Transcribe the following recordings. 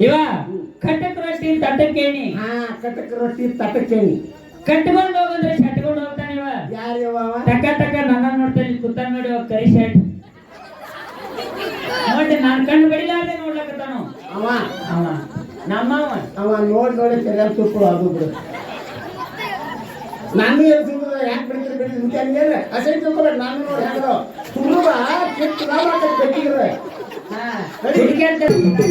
ಇವ ಕಟ್ಟಕ್ ರೊಟ್ಟಿ ತಟ್ಟಕ್ಕೇಣಿ ಹಾ ಕಟಕ ರೊಟ್ಟಿ ತಟಕೇಣಿ ಕಟ್ಕೊಂಡು ಹೋಗಂದ್ರೆ ಶಟ್ಕೊಂಡ್ ಹೋಗ್ತಾನೆ ಇವ. ಯಾರು ಅವ? ಟಕ ಟಕ ನನ್ನ ನೋಡ್ತಾನೆ ಕುತ್ತ ನೋಡಿ ಅವ ಕರಿ ಶರ್ಟ್. ನೋಡಿ ನಾನ್ ಕಣ್ಣು ಬಡಿಲಾರ್ದೆ ನೋಡ್ಲಕತ್ತಾನು ಅವ. ಅವ ನಮ್ಮ ಅವ ನೋಡಿ ನೋಡಿ ಸರಿಯಾಗಿ ತುಪ್ಪು ಅದು ಬಿಡು. ನಾನು ಏನು ತಿಂದ್ರೆ ಯಾಕೆ ಬಿಡ್ತೀರಿ ಬಿಡಿ ಮುಂಚೆ ಅಸೈ ತಿಳ್ಕೊಬೇಡ ನಾನು ನೋಡಿ ಹೆಂಗದ ತುಳುವ ಕೆಟ್ಟ ಲಾಭ ಆಗ್ತದೆ ಬೆಟ್ಟಿದ್ರೆ ಹುಡುಗಿಯರ್ದ ಅಂದ್ರೆ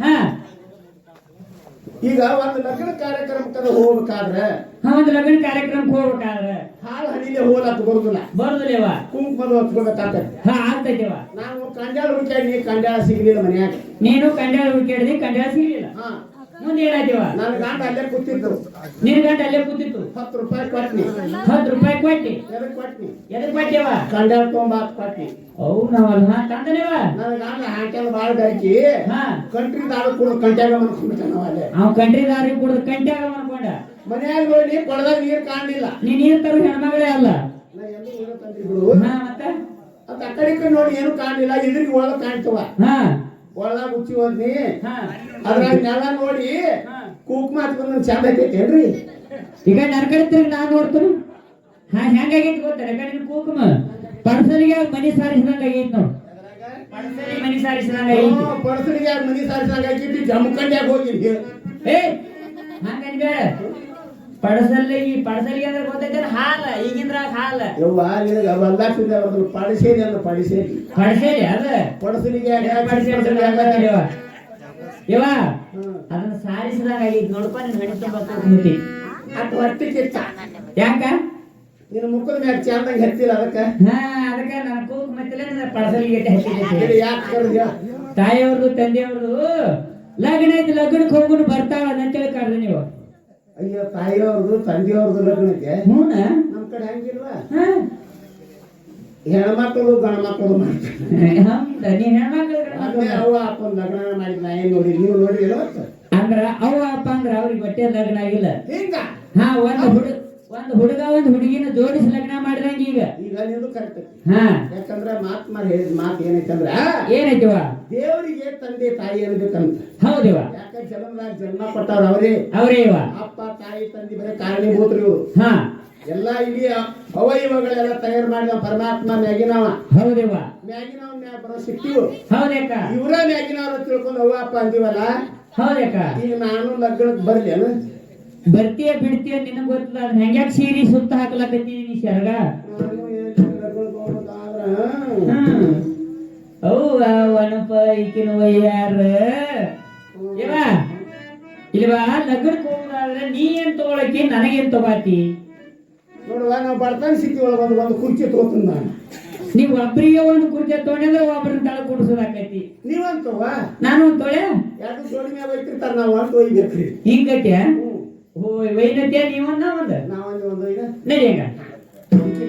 ಹಾ. ಈಗ ಒಂದು ಲಗ್ನ ಕಾರ್ಯಕ್ರಮಕ್ಕೆ ಹೋಗ್ಬೇಕಾದ್ರೆ? ಒಂದು ಲಗ್ನ ಕಾರ್ಯಕ್ರಮಕ್ಕೆ ಹೋಗ್ಬೇಕಾದ್ರೆ. ಹಾಲು ಹನಿಲೆ ಹತ್ತು ಬರುದಿಲ್ಲ. ಬರುದಿಲ್ಲವ ಕುಂಕುಮದ ಹೊತ್ಕೋಬೇಕಾಗ್ತದೆ. ಹಾ ಆಗ್ತೈತೆವ ನಾವು ಕಂಜಾಳ ಹುಡುಕಾಡಿ ಕಂಜಾಳ ಸಿಗ್ಲಿಲ್ಲ ಮನ್ಯಾಗ. ನೀನು ಕಂಡ್ಯಾಳ ಹುಡುಕಿಡ್ದಿ ಕಂಜಾಳ ಸಿಗ್ಲಿಲ್ಲ. ಮುಂದೆ ಏನಾಯ್ತಿವ? ನನ್ನ ಗಂಡ ಅಲ್ಲೇ ಕೂತಿದ್ರು ನಿನ್ ಗಂಟ ಅಲ್ಲೇ ಕೂತಿತ್ತು? ಹತ್ತು ರೂಪಾಯಿ ಕೊಟ್ನಿ. ಹತ್ತು ರೂಪಾಯಿ ಕೊಟ್ಟಿ ಎದಕ್ ಕೊಟ್ನಿ? ಎದಕ್ ಕೊಟ್ಟಿವ ಕಂಡ ತೊಗೊಂಬಾತ್ ಕೊಟ್ನಿ. ಅವು ನಾವಲ್ಲ ಹಾ ತಂದನೇವ ನನ್ನ ಗಂಡ ಹಾಕ್ಯಾನ ಬಾಳ ಹಾ. ಕಂಟ್ರಿ ದಾರ ಕೂಡ ಕಂಟ್ಯಾಗ ಮನ್ಕೊಂಡ್ಬಿಟ್ಟ ನಾವ್ ಅಲ್ಲೇ. ಅವ್ ಕಂಟ್ರಿದಾರಿ ಕುಡ್ದು ಕಂಟ್ಯಾಗ ಮಾಡ್ಕೊಂಡ ಮನ್ಯಾಗ ನೋಡಿ ಕೊಡದಾಗ ನೀರ್ ಕಾಣಲಿಲ್ಲ. ನೀ ನೀರ್ ತರ ಹೆಣ್ಮಗಳೇ ಅಲ್ಲ. ನಾ ಎಲ್ಲೂ ನೀರು ತಂದ್ರಿ ಹಾ ಮತ್ತ? ಕಡೆ ನೋಡಿ ಏನು ಕಾಣಲಿಲ್ಲ. ಇದ್ರಿಗೆ ಒಳಗೆ ಕಾಣ್ತವ. ಹಾ. ಒಳಗ ಹುಚ್ಚಿ ಹೋದ್ನಿ ಅದ್ರಾಗ ನೆಲ ನೋಡಿ. ಕುಂಕುಮ ಹಚ್ಕೊಂಡ್ ಚಂದ ಐತೇನ್ರಿ ಈಗ ನನ್ನ ಕಡೆ ತಿರುಗಿ ನಾನ್ ನೋಡ್ತೀನಿ. ಹಾ ಹೆಂಗಾಗೈತಿ ಗೊತ್ತ? ಕಡೆ ಕೂಕುಮ. ಪಡ್ಸಲಿಗೆ ಮನಿ ಸಾರಿಸಿದಂಗ ಆಗೈತಿ ನೋಡ್. ಪಡ್ಸಲಿ ಮನಿ ಸಾರಿಸಿದಂಗ ಆಗೈತಿ. ಪಡಸಲಿಗೆ ಮನಿ ಸಾರಿಸಿದಂಗ ಆಗಿಟ್ಟು ಜಮಖಂಡ್ಯಾಗ ಹೋಗಿನಿ. ಏ ಹಂಗನ್ ಬೇಡ. ಪಡಸಲಿ ಈ ಪಡಸಲಿಗೆ ಅಂದ್ರೆ ಗೊತ್ತೈತೆ ಯವ್ವ ನಿನಗ ಒಂದು ಪಡಿಸೇರಿ ಅಂದ್ರೆ ಪಡಿಸೇರಿ. ಪಡಸಲಿ ಅದ? ಪಡಸಲಿಗೆ ಪಡಸಲಿ ಇವ ಅದನ್ನ ಸಾರಿಸಿದಾಗ ಈಗ ನೋಡಪ್ಪ ನಿನ್ ಹಣಿ ತುಂಬ ಹೊಟ್ಟಿ ಕಿತ್ತ ಯಾಕ? ನಿನ್ನ ಮುಖದ ಮ್ಯಾಗ ಚಂದಂಗ ಹೆತ್ತಿಲ್ಲ ಅದಕ್ಕ? ಹಾ ಅದಕ್ಕ ನನ್ನ ಕೂಗ್ ಮತ್ತಿಲ್ಲ ನಿನ್ನ ಪಡಸಲಿಗೆ ಯಾಕೆ ಕರೆದ್ಯ? ತಾಯಿಯವ್ರದು ತಂದೆಯವ್ರದು ಲಗ್ನ ಐತಿ ಲಗ್ನಕ್ಕೆ ಹೋಗುನು ಬರ್ತಾವ ಅಂತೇಳಿ ಕರ್ದ ನೀವು. ಅಯ್ಯೋ ತಾಯಿಯವ್ರದ್ದು ತಂದೆಯವ್ರದ್ದು ಲಗ್ನಕ್ಕೆ? ನಮ್ ಕಡೆ ಹಂಗಿಲ್ವಾ. ಹೆಣ್ಮಕ್ಳು ಗಂಡ ಮಕ್ಕಳು ಮಾಡ್ತಾರೆ ನೀವ್ ಅವ್ವ ಅಪ್ಪನ ಲಗ್ನ ಮಾಡಿದ್ ನಾ ಏನ್ ನೋಡಿ ನೀವು ನೋಡಿದಿಲ್ಲ ಅಂದ್ರ ಅವ್ವ ಅಪ್ಪ ಅಂದ್ರ ಅವ್ರಿಗೆ ಬಟ್ಟೆ ಲಗ್ನ ಆಗಿಲ್ಲ. ಹಿಂಗ. ಹಾ ಒಂದು ಹುಡುಗ ಒಂದ್ ಹುಡುಗ ಒಂದ್ ಹುಡುಗಿನ ಜೋಡಿಸಿ ಲಗ್ನ ಮಾಡಿದಂಗ ಈಗ. ಈಗ ನಿಂದು ಕರೆಕ್ಟ್ ಹಾ. ಯಾಕಂದ್ರೆ ಮಾತ್ ಮಾರ್ ಹೇಳಿದ ಮಾತು ಏನೈತಂದ್ರ ಏನೈತಿವ ದೇವರಿಗೆ ತಂದೆ ತಾಯಿ ಅನ್ಬೇಕಂತ. ಹೌದಿವ ಯಾಕಂದ್ರೆ ಜನ್ಮದಾಗ ಜನ್ಮ ಕೊಟ್ಟವ್ರ ಅವರೇ? ಅವರೇ ಇವ ಅಪ್ಪ ತಾಯಿ ತಂದೆ ಬರೀ ಕಾರಣೀಭೂತರು. ಹಾ. ಎಲ್ಲಾ ಇಡೀ ಅವಯವಗಳೆಲ್ಲ ತಯಾರು ಮಾಡಿದ ಪರಮಾತ್ಮ ಮ್ಯಾಗಿನವ. ಹೌದಿವ. ಮ್ಯಾಗಿನವ ಮ್ಯಾಗ ಬರೋ ಸಿಕ್ತಿವು ಹೌದಕ್ಕ ಇವರ ಮ್ಯಾಗಿನವ್ರ ತಿಳ್ಕೊಂಡು ಅವ್ವ ಅಪ್ಪ ಅಂದಿವಲ್ಲ ಹೌದಕ್ಕ ಈಗ ನಾನು ಲಗ್ನಕ್ಕೆ ಬರ್ಲಿ ಅನು ಬರ್ತೀಯ ಬಿಡ್ತೀಯ ನಿನಗೆ ಗೊತ್ತಿಲ್ಲ ಅದು ಹೆಂಗ್ಯಾಕ್ ಸೀರಿ ಸುತ್ತ ಹಾಕ್ಲಕತ್ತೀನಿ ನೀ ಶರಗ. ಅವ್ವ ಈಕಿನ ವಯ್ಯಾರ. ಇವ ಇಲ್ವಾ? ಲಗ್ನಕ್ಕೆ ಹೋಗುದಾದ್ರೆ ನೀ ಏನ್ ತಗೊಳಕಿ ನನಗೇನ್ ತಗೋತಿ? ನೋಡುವ ನಾವು ಬಡತನ ಸ್ಥಿತಿ ಒಳಗೆ ಒಂದು ಒಂದು ಕುರ್ಚಿ ತಗೋತೀನಿ ನಾನು. ನೀವ್ ಒಬ್ರಿಗೆ ಒಂದು ಕುರ್ಚಿ ತೊಗೊಂಡ್ರೆ ಒಬ್ರನ್ನ ತಳ ಕುಡಿಸೋದಾಕೈತಿ. ನೀವಂತವ ನಾನು ಒಂದ್ ತೊಳೆ? ಎರಡು ಜೋಡಿ ಮ್ಯಾಗ ಒಯ್ತಿರ್ತಾರ ನಾವು ಒಂದು ಒಯ್ಬೇಕ್ರಿ ಹಿಂಗಕ್ಕೆ ಹ್ಞೂ ಓ ವೈನತ್ಯ ನೀವನ್ನ ಒಂದ? ನಾವೊಂದು ಒಂದು ಈಗ ನಡಿ ಹಂಗ ಕುರ್ಚಿ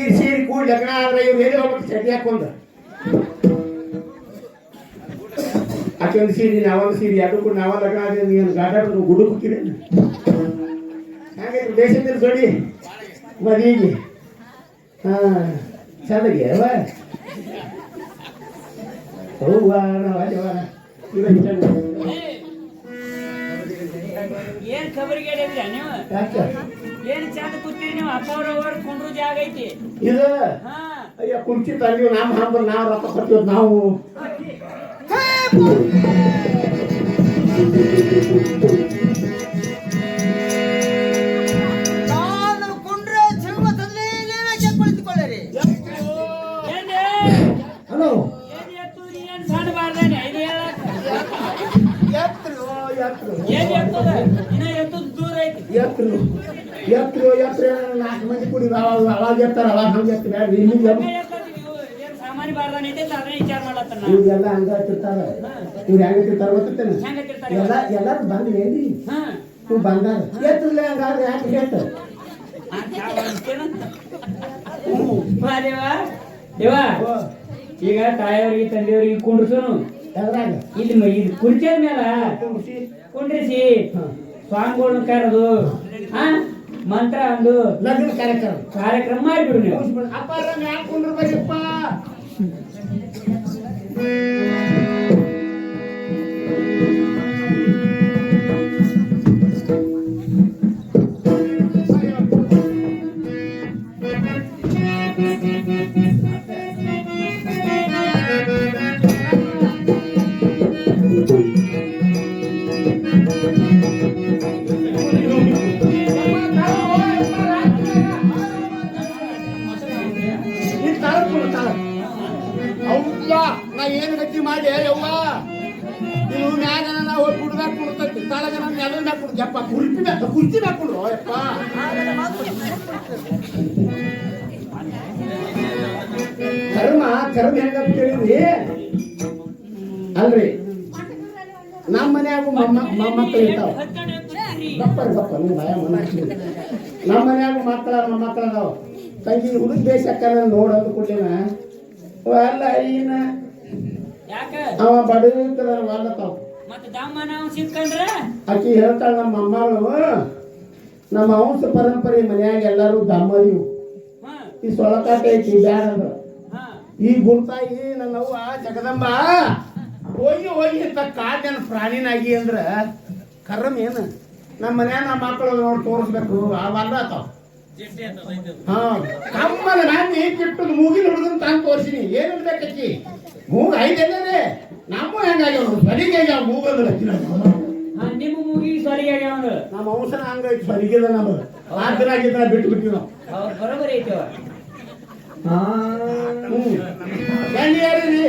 ಸೀರಿ ಸೀರಿ ಕೂಡ್ ಲಗ್ನ ಆದ್ರೆ ಇವ್ರು ಹೇಳಿ ಹೋಗ್ಬೇಕು? ಚಡ್ಡಿ ಹಾಕೊಂಡ. ಆಕೆ ಒಂದು ಸೀರಿ ನಾವೊಂದು ಸೀರಿ ಅದು ಕೂಡ ನಾವ ಲಗ್ನ ಆದ್ರೆ ನೀನು ಗಾಡಾಡೋದು ಗುಡು ಹೋಗ್ತೀರಿ ಹಾಗೆ ದೇಶದ ಜೋಡಿ ಮದುವೆಗೆ ಹಾ ಚಂದಗೆ ಅವ. ಹೌವಾ ನಾವು ಏನ್ ಖಬರಿಗೆ ನೀವು? ಏನ್ ಚಂದ ಕೂತೀರಿ ನೀವು? ಅಪ್ಪ ಅವ್ರ ಕುಂಡ್ರು ಜಾಗ ಐತಿ. ಇದು? ಹಾ. ಅಯ್ಯ ಕುರ್ಚಿ ತಂದೀವಿ ನಮ್ಮ ಹಂಬಲ್ ನಾವು ರೊಕ್ಕ ಕೊಡ್ತೀವಿ ನಾವು? ಹಲೋ? ಏನ್ ಎತ್ತು? ನೀ ಏನ್ ಸಣ್ಣ ಬಾರ್ದಾನೆ? ಇದು ಹೇಳಕ್ಕ ಎತ್ರು ಎತ್ರು. ಏನ್ ಎತ್ತದ? ಇನ್ನ ಎತ್ತದ ದೂರ ಐತಿ. ಎತ್ರು. ಎತ್ರು ನಾಲ್ಕು ಮಂದಿ ಕುಡಿ ಅವಾಗ ಎತ್ತಾರ ಅವಾಗ ಹಂಗೆ ಎತ್ತ ನಾ ಇವ್ರೆಲ್ಲ ಹಂಗ ಇವ್ರು ಹೆಂಗ ತಿರ್ತಾರ ಗೊತ್ತಿರ್ತೇನೆ ಎಲ್ಲ ಎಲ್ಲರೂ ಬಂದು ಏನ್ರಿ? ಹಾ. ನೀವು ಬಂದಾರ. ಎತ್ತರ್ಲೆ ಹಂಗಾದ್ರೆ ಯಾಕೆ ಎತ್ತ ಈಗ ತಾಯಿಯವ್ರಿಗೆ ತಂದೆಯವ್ರಿಗೆ ಕುಂಡ್ರಸೋನು. ಇಲ್ಲಿ ಇದು ಮೇಲ ಕುಂಡ್ರಿಸಿ. ಹಾ. ಸ್ವಾಮಿಗಳನ್ನ ಕರೆದು ಆ ಮಂತ್ರ ಅಂದು ಲಗ್ನ ಕಾರ್ಯಕ್ರಮ ಕಾರ್ಯಕ್ರಮ ಮಾಡಿಬಿಡು ನೀವು ಅಪ್ಪ ಯಾಕೆ ಕುಂಡ್ರು ತಂಗಿ ಹುಡುಗ ಬೇಸಕ್ಕ ನೋಡು ಅಂತ ಕೊಟ್ಟಿನ ಅಲ್ಲ ಈಗಿನ ಅವ ಬಡಕದ ವಾಲತಾವ ಆಕಿ ಹೇಳ್ತಾಳ ನಮ್ಮ ಅಮ್ಮಳು ನಮ್ಮ ವಂಶ ಪರಂಪರೆ ಮನ್ಯಾಗ ಎಲ್ಲರೂ ದಮ್ಮದಿವು ಈ ಸೊಳಕಾಟ ಐತಿ ಬ್ಯಾಡ ಈ ಗುಂತಾಯಿ ನನ್ನವ್ವ ಜಗದಂಬ ಹೋಗಿ ಹೋಗಿ ಅಂತ ಪ್ರಾಣಿನಾಗಿ ಅಂದ್ರ ಕರ್ರಮ್ ಏನು ನಮ್ಮ ಮನ್ಯಾಗ ನಮ್ಮ ಮಕ್ಕಳು ನೋಡಿ ತೋರಿಸ್ಬೇಕು ಅವಲ್ಲ ಆತಾವ ಹಾ ಕಮ್ಮಲ ನಾನಿ ಕಿಟ್ಟು ಮೂಗಿನ ಹುಡುಗನ್ ತಾನು ತೋರಿಸಿನಿ. ಏನ್ ಇರ್ಬೇಕಿ ಮೂಗ್ ಐದೆಲ್ಲೇ ನಮ್ಮ ಹೆಂಗಾಗ್ಯಾವ ಸರಿಗೆ ಆಗ್ಯಾವ ಹಾ ನಿಮ್ಮ ಮೂಗಿ ಸರಿಗೆ ಆಗ್ಯಾವ ನಮ್ಮ ವಂಶನ ಹಂಗೈತಿ ಸರಿಗಿದ ನಮ್ಮದು ಆದ್ರಾಗಿದ್ರ ಬಿಟ್ಟು ಬಿಟ್ಟಿವಿ ನಾವು. ಬರೋಬರಿ ಐತಿ ಹೆಂಗ್ ಯಾರಿರಿ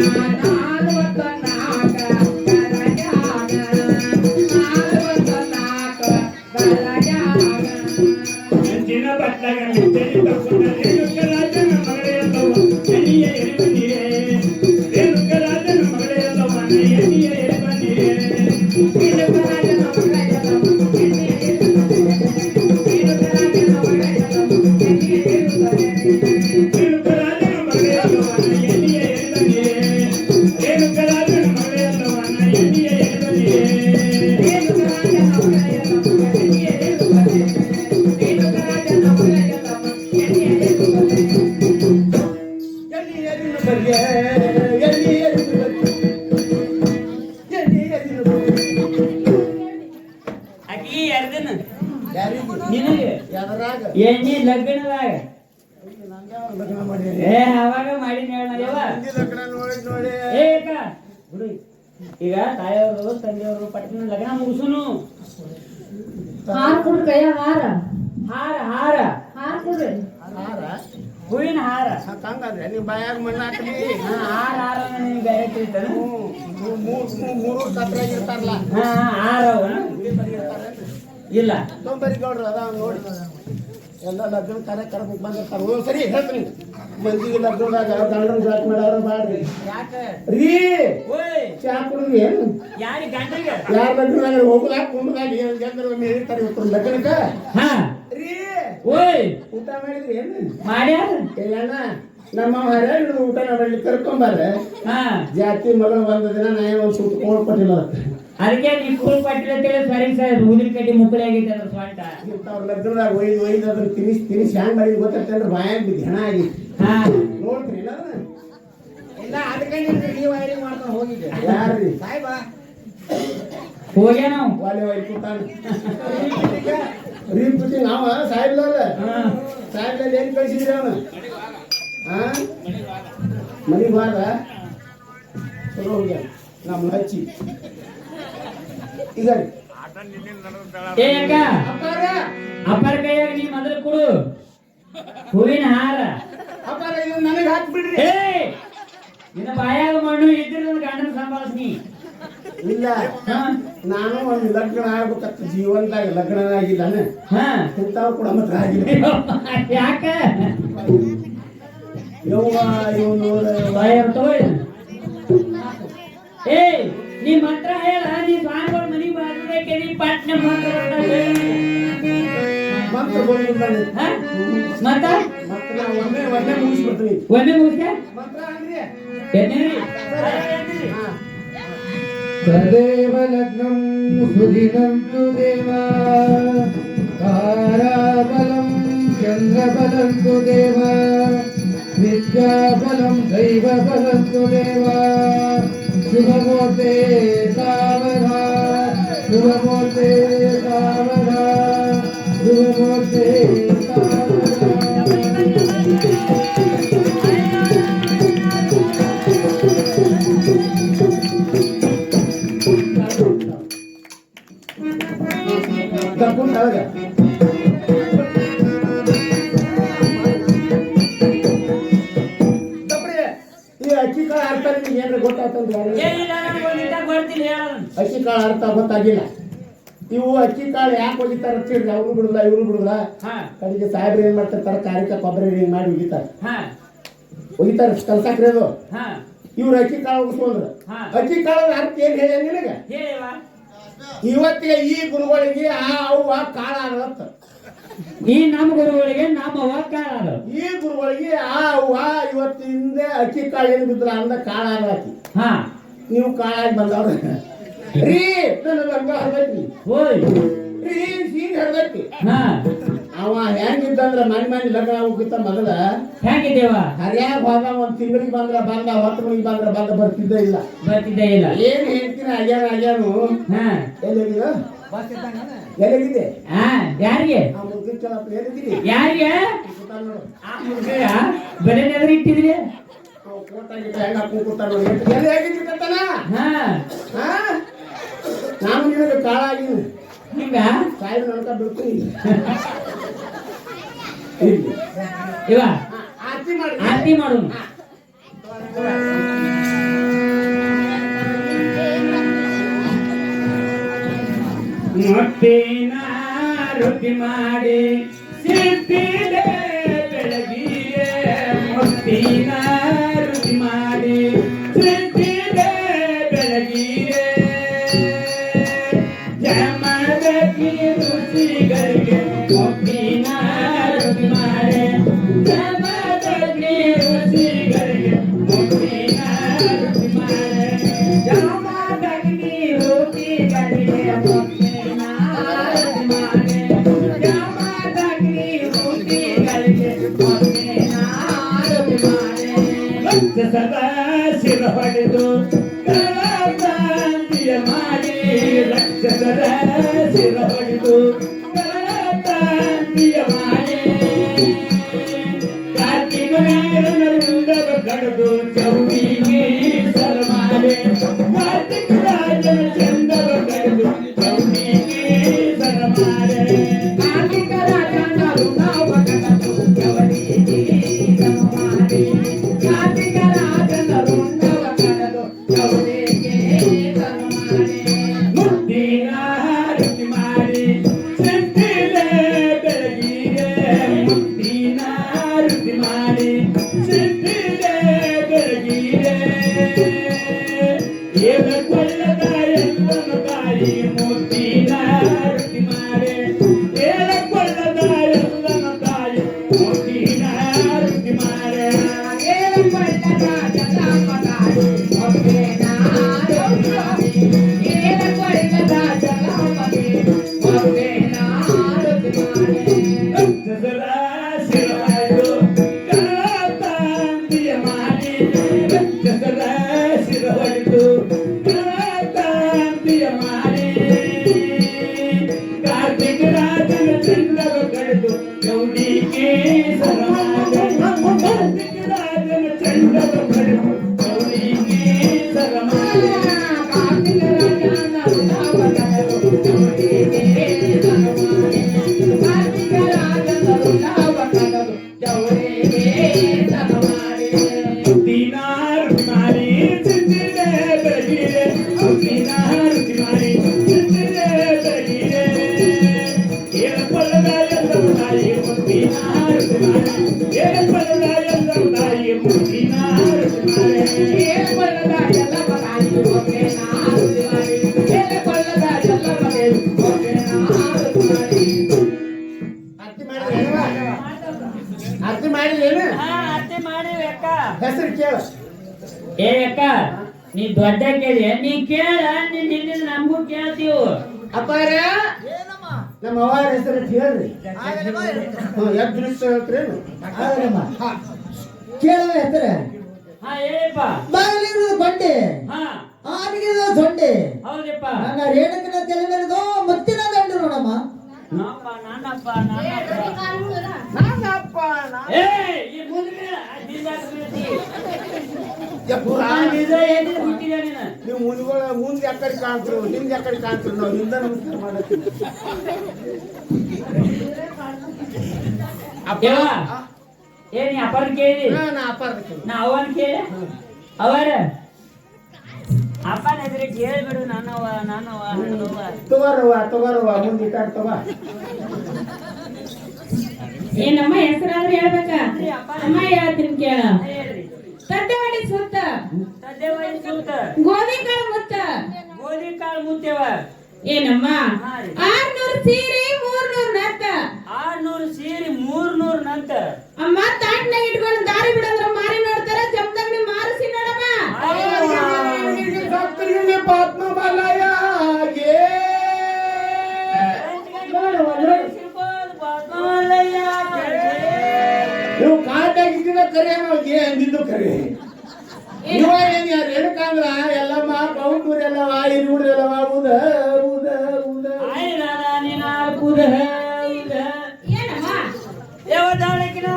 Thank you. ಯಾರಿಗೂ? ನಿನಗೆ ಎಣ್ಣಿ ಲಗ್ನದಾಗ. ಏ ಅವಾಗ ಮಾಡಿನ ಹೇಳ ಯವ್ವ ಮಂದಿ ಲಗ್ನ ನೋಡಿ ನೋಡಿ. ಏ ಅಕ್ಕ, ಈಗ ತಾಯಿಯವರು ತಂದೆಯವರು ಪಟ್ಟಣ ಲಗ್ನ ಮುಗಿಸುನು. ಹಾರ ಕೊಡ್ರಿ ಕೈಯ ಹಾರ. ಹಾರ ಹಾರ. ಹಾರ ಕೊಡ್ರಿ ಹಾರ? ಹೂವಿನ ಹಾರ. ಹಂಗಂದ್ರೆ ನೀವು ಬಾಯಾಗ ಮಣ್ಣು ಹಾಕ್ರಿ ಹಾ, ಹಾರ ಹಾರ ನಿಮ್ಗೆ ಬೇರೆ ತಿಳಿತಾನ? ಮೂರು ಮೂರು ತತ್ರಾಗ ಇರ್ತಾರಲ್ಲ. ಹಾ ಹಾರ ಅವ. ಇಲ್ಲ. ತೊಂಬರಿ ಗೌಡ್ರು ಅದ ನೋಡಿ. ಎಲ್ಲ ಲಗ್ನ ಕರೆ ಕರ್ಬೇಕು ಬಂದಿರ್ತಾರ. ಓ ಸರಿ ಹೇಳ್ತೀನಿ ಮಂದಿಗೆ ಲಗ್ನದಾಗ ದಂಡನ ಜಾಕ್ ಮಾಡ್ಯಾರ ಬಾಡ್ರಿ ಯಾಕ? ರೀ ಓಯ್. ಚಾ ಕುಡಿದ್ರಿ ಏನು? ಯಾರಿ ಗಂಡಗ ಯಾರ ಲಗ್ನದಾಗ ಹೋಗುದಾಗ ಕುಂಡದಾಗ ಏನು ಜನರು ಹೇಳಿರ್ತಾರೆ ಇವತ್ತು ಲಗ್ನಕ್ಕ? ಹಾ. ರೀ. ಓಯ್. ಊಟ ಮಾಡಿದ್ರಿ ಏನು? ಮಾಡ್ಯಾರ? ಏ ಅಣ್ಣ ನಮ್ಮ ಮನೆಯಲ್ಲಿ ಊಟ ಮಾಡಲಿ ಕರ್ಕೊಂಬಾರೆ ಹಾ. ಜಾತಿ ಮಗಳು ಬಂದ ದಿನ ನಾ ಒಂದು ಕೋಲ್ ಕೊಟ್ಟಿಲ್ಲ ಅದಕ್ಕೆ. ನೀವು ನೀ ಕೊಟ್ಟಿಲ್ಲ ಅಂತೇಳಿ ಸರಿ ಸರ್ ಊದಿನ ಕಡ್ಡಿ ಮುಕ್ಕಳಿ ಆಗೈತೆ ಅದ್ರ ಸ್ವಂಟ ಅವ್ರ ಲಗ್ನದಾಗ ಒಯ್ದು ಒಯ್ದು ಅದ್ರ ತಿನಿಸ್ ತಿನಿಸ್ ಹ್ಯಾಂಗ್ ಮಾಡಿದ್ ಗೊತ್ತಂದ್ರೆ ಬಾಯಾಗ ಬಿದ್ದು ಹೆಣ ಆಗಿ. ಹಾ. ನೋಡ್ತೀರಿ ಇಲ್ಲ? ಇಲ್ಲ ಅದಕ್ಕೆ ನೀವು ವೈರಿಂಗ್ ಮಾಡ್ಕೊಂಡು ಹೋಗಿದ್ದೆ. ಯಾರ್ರಿ? ಸಾಯ್ಬಾ. ಹೋಗ್ಯ ನಾವು ವಾಲೆ ಒಯ್ದು ಕೂತಾನ. ಪುಟ್ಟಿ ನಾವ ಸಾಯಿಬ್ಲಲ್ಲ? ಹಾ. ಸಾಯಿಬ್ಲಲ್ಲಿ ಏನ್ ಕಳ್ಸಿದ್ರಿ ಅವನು? ಮನಿಗೆ ಬಾರ? ಚಲೋ ಹೋಗ್ಯ ನಮ್ಮ ಹಚ್ಚಿ ಈಗ ಅಪ್ಪರ. ಕೈಯಾಗ ನೀ ಮೊದಲು ಕೊಡು. ಹೂವಿನ ಹಾರ. ಅಪ್ಪಾರ ಇದು ನನಗೆ ಹಾಕ್ಬಿಡ್ರಿ. ನಿನ್ನ ಬಾಯಾಗ ಮಣ್ಣು ಇದ್ರೆ ನನ್ನ ಗಂಡನ ಸಂಭಾಳಿಸ್ನಿ. ಇಲ್ಲ. ನಾನು ಒಂದು ಲಗ್ನ ಆಗ್ಬೇಕಂತ ಜೀವನದಾಗ ಲಗ್ನ ಆಗಿದ್ದಾನೆ ಹಾ. ಇಂಥವ್ ಕೂಡ ಮಾತ್ರ ಆಗಿಲ್ಲ. ಯಾಕ? ಯವ್ವ ಇವನು ಬಾಯಾಗ ತಗೋರಿ ಏ ನೀ ಮಂತ್ರ ಹೇಳ ನೀ ಸ್ವಾಮಿಗಳ ಮನಿ ಬಾಜುದಕ್ಕೆ ನೀ ಪಾಟ್ನೆ ಮಂತ್ರ ಬರ್ತಾವೆ. ಮಂತ್ರ ಬಂದಿಲ್ಲ ನನಗೆ. ಹಾ? ಮತ್ತ ಮತ್ತೆ ನಾ ಒಂದೇ ಒಂದೇ ಮುಗಿಸ್ಬಿಡ್ತೀನಿ ಒಮ್ಮೆ ಮುಗಿಸ ಮಂತ್ರ ಅಂದ್ರಿ ಎನ್ನೇರಿ ಹಾ तदेव लग्नं सुदिनं तु देवा ताराबलं चन्द्रबलं तु देवा विद्याबलं दैवबलस्तु देवा शुभमूर्ते सावधा शुभमूर्ते सावधा शुभमूर्ते सावधा ಒಗಿತಾರ ಅಂತ ಹೇಳ್ರಿ ಅವ್ರು ಬಿಡುದಿಲ್ಲ ಇವ್ರು ಬಿಡುದಿಲ್ಲ. ಹಾ. ಕಡೆಗೆ ಸಾಹೇಬ್ರು ಏನ್ ಮಾಡ್ತಾರೆ ಕಾರಿಕ ಕೊಬ್ಬರಿ ಹಿಂಗ್ ಮಾಡಿ ಒಗಿತಾರ ಹಾ. ಒಗಿತಾರ ಕಲ್ಸಾಕ್ರಿ ಅದು. ಹಾ. ಇವ್ರು ಅಕ್ಕಿ ಕಾಳು ಉಗಿಸ್ಕೊಂಡ್ರ. ಅಕ್ಕಿ ಕಾಳು ಅರ್ಥ ಏನ್ ಹೇಳ ನಿನಗ? ಇವತ್ತಿಗೆ ಈ ಗುರುಗಳಿಗೆ ಆ ಅವ್ವ ಕಾಳ ಆಗತ್ತ ಈ ನಮ್ಮ ಗುರುಗಳಿಗೆ ನಮ್ಮ ಕಾಳದು ಈ ಗುರುಗಳಿಗೆ ಆ ಅವ್ವ ಇವತ್ತಿಂದ ಅಕ್ಕಿ ಕಾಳು ಏನು ಬಿದ್ರ ಅಂದ ಕಾಳ ಹಾ. ನೀವು ಕಾಳಾಗಿ ಬಂದವ್ರ. ರೀ ನನ್ನ ಹರ್ದೈತಿ ಹೋಯ್. ರೀ ಸೀನ್ ಹರ್ದೈತಿ ಹಾ. ಅವ ಹೆಂಗಿದ್ದಂದ್ರ ಮನೆ ಮನೆ ಲಗ್ನ ಹೋಗಿತ್ತ ಮೊದಲ ಹೇಗಿದ್ದೇವ? ಹರ್ಯಾಗ ಹೋದ ಒಂದ್ ತಿಂಗಳಿಗೆ ಬಂದ್ರ ಬಂದ ಹೊತ್ತು ಮನಿಗೆ ಬಂದ್ರ ಬಂದ ಬರ್ತಿದ್ದೇ ಇಲ್ಲ. ಬರ್ತಿದ್ದೇ ಇಲ್ಲ. ಏನ್ ಹೇಳ್ತೀನಿ ಆಗ್ಯಾನ ಆಗ್ಯಾನು ಹಾ. ಎಲ್ಲಿಗಿದೆ? ಹಾ ಯಾರಿಗೆ? ಯಾರಿಗೆ? ಬೆಲೆ ನೆದ್ರ ಇಟ್ಟಿದ್ರಿ ನಾನು ನಿನಗೆ ಕಾಳಾಗಿನಿ ಹಿಂಗ ಬಿಡ್ತೀನಿ ಇಲ್ಲಿ. ಇವ. ಆರ್ತಿ ಮಾಡಿ. ಆರತಿ ಮಾಡೋಣ. ಮೊಟ್ಟಿನ ರೊಟ್ಟಿ ಮಾಡಿ ಸಿಟ್ಟಿದೆ ಬೆಳಗಿಗೆ capability. ಹೆಸರು ಕೇಳ. ಏ ಅಕ್ಕ ನೀ ದೊಡ್ಡ ಕೇಳಿ ನೀ ಕೇಳ ನೀ ನಿನ್ನ ನಮಗೂ ಕೇಳ್ತೀವು. ಅಪ್ಪಾರ ನಮ್ಮ ಅವ್ವಾರ ಹೆಸರು ಹೇಳ್ರಿ ಹ್ಮ್ ಎದ್ದು ನಿಲ್ಸಿ ಹೇಳ್ತೀರೇನು ಆಗಲ್ಲಮ್ಮ ಕೇಳುವ ಹೆಸರು ಹಾ ಹೇಳಪ್ಪ. ಬಾಗಿಲಿರುವುದು ಕೊಂಡೆ ಹಾ. ಆನೆಗಿರುವುದು ಸೊಂಡೆ. ಹೌದಪ್ಪ. ನನ್ನ ರೇಣುಕನ ತಲೆ ಮೇಲೆದು ಮುತ್ತಿನ ದಂಡು ನೋಡಮ್ಮ. ನಾನಪ್ಪ ನೀವು ಮುಂದ್ಗಳ ಮುಂದೆ ಯಾಕಡೆ ಕಾಣ್ತಿರು ಹಿಂದೆ ಯಾಕಡೆ ಕಾಣ್ತಿರು ನಾವು ಹಿಂದೆ ನಮಸ್ಕಾರ ಮಾಡ್ತೀವಿ ಏ ನೀ ಅಪ್ಪಾರ ಕೇಳಿ? ಹಾ, ನಾ ಅಪ್ಪನ ನಾ ಅವನ್ ಕೇಳಿ? ಅವರ ಅಪ್ಪನ ಹೆಸರು ಕೇಳ್ಬಿಡು ನಾನವ ನಾನವ ತಗೋರವ್ವ ತಗೋರವ್ವ ಮುಂದೆ ಕಾಡ್ತವ ಏ ಏನಮ್ಮ ಹೆಸರಾದ್ರೆ ಹೇಳ್ಬೇಕಾ? ಅಮ್ಮ ಹೇಳ್ತೀನಿ ಕೇಳ. ತದ್ದವಾಡಿ ಸುತ್ತ ತಡ್ಡವಾಡಿ ಸುತ್ತ ಗೋಧಿ ಕಾಳು ಮುತ್ತ ಗೋಧಿ ಕಾಳು ಮುತ್ತೆವ ಏನಮ್ಮ ಆರ್ನೂರ್ ಸೀರಿ ಮೂರ್ನೂರು ನತ್ತ ಆರ್ನೂರು ಸೀರೆ ಮೂರ್ನೂರ್ ನಂತ ಅಮ್ಮ ತಾಟ್ನಾಗ ಇಟ್ಕೊಂಡು ದಾರಿ ಬಿಡಂದ್ರ ಮಾರಿ ನೋಡ್ತಾರ ಜಮ್ದಂಗಡಿ ಮಾರಿಸಿ ನೋಡಮ್ಮ. ಸತ್ರಿಗೆ ಪದ್ಮಬಲಯಾಗೆ ಕರೆ ಅಂದಿದ್ದು ಕರೆ. ಇವ ಏನ್ ಯಾರು ಏನಕ್ಕಂದ್ರ ಎಲ್ಲಮ್ಮ ಪೌಂಟೂರ್ ಎಲ್ಲವ ಇರುವುಡ್ ಎಲ್ಲವ ಉದ ಉದ ಉದ. ಏನಮ್ಮ? ಯಾವತ್ತಾಳಕಿನ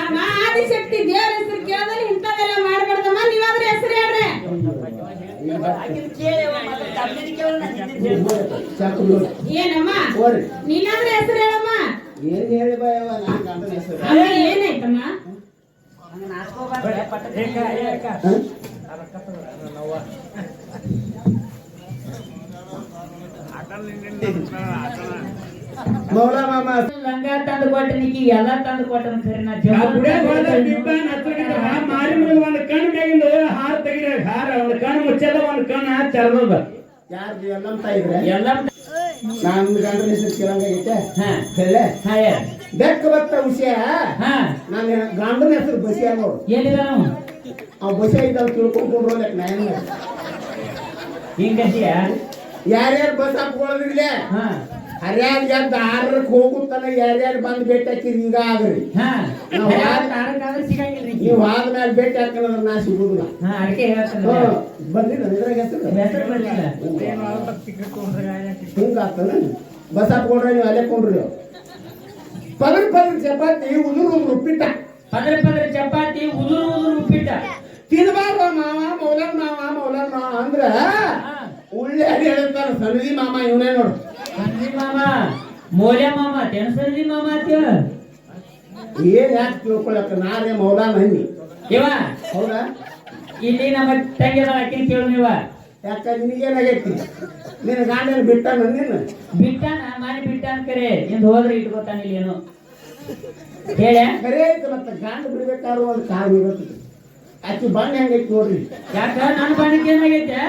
ಅಮ್ಮ ಆದಿಶಕ್ತಿ ದೇವರ ಹೆಸರು ಕೇಳಿದ್ರೆ ಇಂಥದೆಲ್ಲ ಮಾಡ್ಬಾರ್ದಮ್ಮ ನೀವಾದ್ರೆ ಹೆಸರು ಹೇಳ್ರೆ ಏನಮ್ಮ? ಓರಿ ನೀನಾದ್ರೆ ಹೆಸರು ಹೇಳಮ್ಮ ಏನ್ ಹೇಳಿ ಬಾಯವ ನಾನು ಗಂಡನ ಹೆಸರು ಅಮ್ಮ ಏನಾಯ್ತಮ್ಮ ಹ? ಮೌಲ ಮಾಮ. ಲಂಗ ತಂದು ಕೊಟ್ಟ ನಿಕ್ಕಿ ಎಲ್ಲ ತಂದು ಕೊಟ್ಟನ ಖರೆ ನಾ ಬಿಬ್ಬ ಮಾರಿ ಮುಂದೆ ಒಂದು ಕಣ್ಣು ಮ್ಯಾಗಿಂದ ಹಾರ ತೆಗಿರ ಹಾರ ಒಂದು ಕಣ್ಣು ಮುಚ್ಚಲ್ಲ ಒಂದು ಕಣ್ಣು ಹಾಕಿ ತೆರೆದ ಯಾರ್ದು ಎಲ್ಲಂತ ಇದ್ರೆ? ಎಲ್ಲ ನಾನು ಗಂಡನ ಹೆಸರು ಕೇಳಂಗಾಗೈತೆ ಹಾ. ಹೇಳೆ? ಹಾ ಹೇಳ್. ಬೆಕ್ಕ ಬತ್ತ ವಿಷಯ ಹಾ. ನಾನು ಗಂಡನ ಹೆಸರು ಬಸಿಯ ನೋಡು. ಏನಿಲ್ಲ ನಾವು ಅವ್ ಬಸಿಯ ಇದ್ದಾವ ತಿಳ್ಕೊಂಡ್ರು ನಾ ನಾನು ಹಿಂಗಸಿಯ ಯಾರ್ಯಾರು ಬಸ್ ಹಾಕೊಳ್ಳೋದಿಲ್ಲ ಹಾ. ಹರ್ಯಾಗ ಎದ್ದ ಆರಕ್ಕೆ ಹೋಗುತ್ತಾನ ಯಾರ್ಯಾರು ಬಂದು ಭೇಟಿ ಹಾಕಿರಿ ಈಗ ಆಗ್ರಿ. ಹಾ. ನಾವು ಆದ್ಮೇಲೆ ಭೇಟಿ ಹಾಕಿದ್ರೆ ನಾ ಸಿಗುದಿಲ್ಲ. ಅದಕ್ಕೆ. ಬಂದಿಲ್ಲ ಇದ್ರಾಗ ಹೆಸರು? ಬಸ್ ಹಾಕೊಂಡ್ರೆ ನೀವು ಅಲ್ಲೇ ಕೊಂಡ್ರಿ ಪದ್ರ ಪದರ ಚಪಾತಿ ಉದುರು ಉದುರು ಉಪ್ಪಿಟ್ಟ. ಪದರ ಪದರ ಚಪಾತಿ ಉದುರು ಉದುರು ಉಪ್ಪಿಟ್ಟ. ತಿನ್ಬಾರ್ದ ಮಾವ ಮೌಲನ್ ಮಾವ ಮೌಲನ್ ಮಾವ ಅಂದ್ರ ಉಳ್ಳೆ ಅಡಿ ಹೇಳ್ತಾರ ಸನದಿ ಮಾಮ ಇವನೇ ನೋಡು. ಸಂಜಿ ಮಾಮ ಮೌಲ್ಯ ಮಾಮ ತೆಣಸಂಜಿ ಮಾಮ ಅಂತೀವ ಏನ್ ಯಾಕೆ ತಿಳ್ಕೊಳಕ ನಾರೇ ಮೌಲಾನ್ ಹಣ್ಣಿ ಇವ ಹೌದಾ? ಇಲ್ಲಿ ನಮ್ಮ ತಂಗಿದ ಅಕ್ಕಿ ಕೇಳು ನೀವ. ಯಾಕ ನಿನಗೇನಾಗೈತಿ? ನಿನ್ನ ಗಾಂಡನ ಬಿಟ್ಟಾನ ನಿನ್ನ? ಬಿಟ್ಟಾನ? ಮಾರಿ ಬಿಟ್ಟಾನ ಕರೆ. ಎಂದು ಹೋದ್ರೆ ಇಟ್ಕೋತಾನ ಇಲ್ಲಿ ಏನು. ಹೇಳ? ಕರೆ ಐತೆ ಮತ್ತೆ ಗಾಂಡ ಬಿಡ್ಬೇಕಾದ್ರು ಒಂದು ಕಾರಣ ಇರುತ್ತೆ. ಆಕಿ ಬಣ್ಣ ಹೆಂಗೈತಿ ನೋಡ್ರಿ. ಯಾಕ? ನನ್ನ ಬಣ್ಣಕ್ಕೆ ಏನಾಗೈತೆ?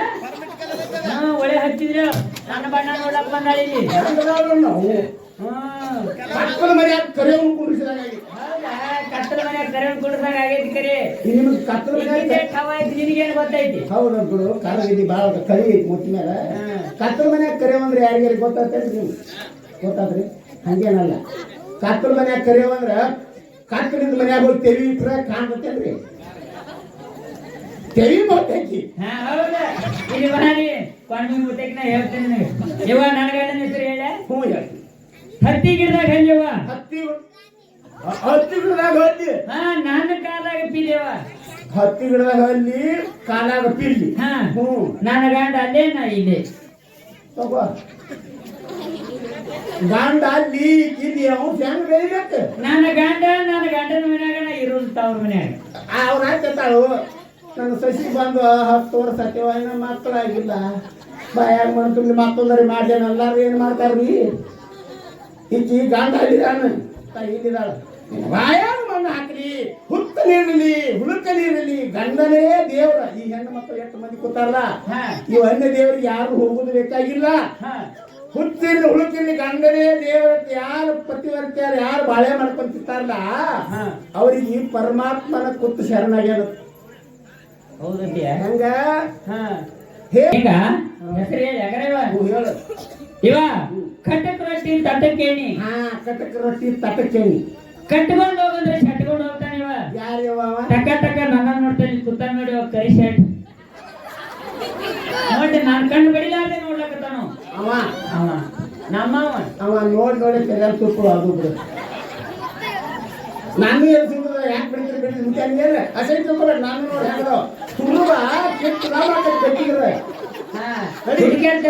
ಒಳ್ಳೆ ಹಚ್ಚಿದ್ರ. ನನ್ನ ಬಣ್ಣ ನೋಡಕ್ ಬಂದಾಳ ಇಲ್ಲಿ. ನಾವು ಮಕ್ಕಳ ಮರ್ಯಾದ ಕರೆ ಕುಂಡಿಸಿದಾಗೈತಿ ಕಟ್ಟದ ಮನ್ಯಾಗ ಕರೆ ಕುಡಿದಾಗ ಆಗೈತಿ ಕರೆ? ನಿಮಗೆ ಇದೇ ಮನ್ಯಾಗ ಖವ ಐತಿ ನಿನಗೇನು ಗೊತ್ತೈತಿ? ಹೌದು ಬಿಡು ಕಾಲ ಇದು ಭಾಳ ಕಳಿ ಐತಿ ಮುಟ್ಟಿ ಮೇಲೆ ಕತ್ತಲ ಮನ್ಯಾಗ ಕರೆ ಅಂದ್ರೆ ಯಾರಿಗಾರಿ ಗೊತ್ತಾಗ್ತೈತಿ ನೀವು ಗೊತ್ತಾದ್ರಿ ಹಂಗೇನಲ್ಲ. ಕತ್ತಲ ಮನ್ಯಾಗ ಕರೆ ಅಂದ್ರ ಕತ್ತಲಿಂದ ಮನ್ಯಾಗ ಹೋಗಿ ತೆವಿ ಇಟ್ರೆ ಕಾಣ್ತೈತೇನ್ರಿ ತೆವಿ ಬರ್ತೈತಿ. ಹಾ ಹೌದಾ? ಇಲ್ಲಿ ಬನ್ನಿ ಕೊಂಡಿ ಮುಟ್ಟಕ್ಕೆ ನಾ ಹೇಳ್ತೇನೆ ಇವಾಗ ನನಗೆ ಹೆಸರು ಹೇಳ. ಹ್ಞೂ ಹೇಳ್ತೀನಿ. ಹತ್ತಿ ಗಿಡದಾಗ ಹೆಂಗವ ಹತ್ತಿ ಹತ್ತಿ ಗಿಡದಾಗ ಹತ್ತಿ ಹಾ ನನ್ನ ಕಾಲಾಗ ಪಿಲಿಯವ ಹತ್ತಿ ಗಿಡದಾಗ ಅಲ್ಲಿ ಕಾಲಾಗ ಪಿಲ್ಲಿ ಹಾ ಹ್ಞೂ. ನನ್ನ ಗಂಡ ಅಲ್ಲೇ ನಾ ಇಲ್ಲಿ. ತಗೋ. ಗಂಡ ಅಲ್ಲಿ ಇಲ್ಲಿ ಅವ್ನು ಹೆಂಗ್ ಬೆಳಿಬೇಕು ನನ್ನ ಗಂಡ ನನ್ನ ಗಂಡನ ಮನ್ಯಾಗ ನಾ ಇರೋದು ತವ್ರ ಮನ್ಯಾಗ. ಅವ್ರ ಹಾಕ್ತಾಳು ನನ್ನ ಸಸಿ ಬಂದು ಹತ್ತು ವರ್ಷ ಇನ್ನ ಮಕ್ಕಳಾಗಿಲ್ಲ. ಬಾಯಾಗ ಮಂತ್ರಿ ಮಕ್ಕಳರಿ ಮಾಡ್ಯಾನ. ಎಲ್ಲಾರು ಏನ್ ಮಾಡ್ತಾರ್ರಿ? ಈಕಿ ಗಂಡ ಅಲ್ಲಿದಾನ ಇಲ್ಲಿದಾಳ ಬಾಯಾಗ ಮಣ್ಣು ಹಾಕ್ರಿ. ಹುತ್ತಲಿರಲಿ ನೀರಲಿ ಗಂಡನೇ ದೇವ್ರ. ಈ ಹೆಣ್ಣು ಮಕ್ಕಳು ಎಷ್ಟು ಮಂದಿ ಕೂತಾರಲ್ಲ? ಈ ಹೆಣ್ಣು ದೇವ್ರಿಗೆ ಯಾರು ಹೋಗುದು ಬೇಕಾಗಿಲ್ಲ. ಹಾ. ಹುಳುಕಿರ್ಲಿ ಗಂಡನೇ ದೇವರ ಯಾರು ಪತಿವರ್ತ್ಯಾರ ಯಾರು ಬಾಳೆ ಮಾಡ್ಕೊಂತಿರ್ತಾರಲ್ಲ. ಅವ್ರಿಗೆ ಈ ಪರಮಾತ್ಮನ ಕುತ್ತು ಶರಣಾಗ್ಯಾನ ಹೌದಂತೀಯ ಹೆಂಗ? ಈಗ ಹೆಸರು ಹೇಳಿ ಹೇಳು. ಇವ? ಕಟ್ಟಕ್ ರೊಟ್ಟಿ ತಟ್ಟಕ್ಕೇಣಿ ಹಾ ಕಟಕ್ ರೊಟ್ಟಿ ತಟಕೇಣಿ. ಕಟ್ಕೊಂಡು ಹೋಗಂದ್ರೆ ಶಟ್ಕೊಂಡು ಹೋಗ್ತಾನೆ ಇವ. ಯಾರ್ಯವ ಅವ? ಟಕ ಟಕ ನನ್ನ ನೋಡ್ತಾನೆ ಕುತ್ತ ನೋಡಿ ಅವ ಕರಿ ಶರ್ಟ್. ನೋಡಿ ನಾನ್ ಕಣ್ಣು ಬಡಿಲಾರ್ದೆ ನೋಡ್ಲಕತ್ತಾನು. ಅವ. ಅವ. ನಮ್ಮವ. ಅವ ನೋಡಿ ನೋಡಿ ತೆರೆಯ ತುಪ್ಪು ಅದು ಬಿಡು ನಾನು ಏನು ಸುಮ್ಮನೆ ಯಾಕೆ ಬಿಡ್ತೀರಿ ಬಿಡಿ ಮುಂಚೆ ಹಂಗೆ ಅಸೈ ತಿಳ್ಕೊಬೇಡ ನಾನು ನೋಡಿ ಹೆಂಗದ ತುಂಬ ಕೆಟ್ಟ ಲಾಭ ಆಗ್ತದೆ ಹಾ. ಹುಡುಗಿ ಅಂತ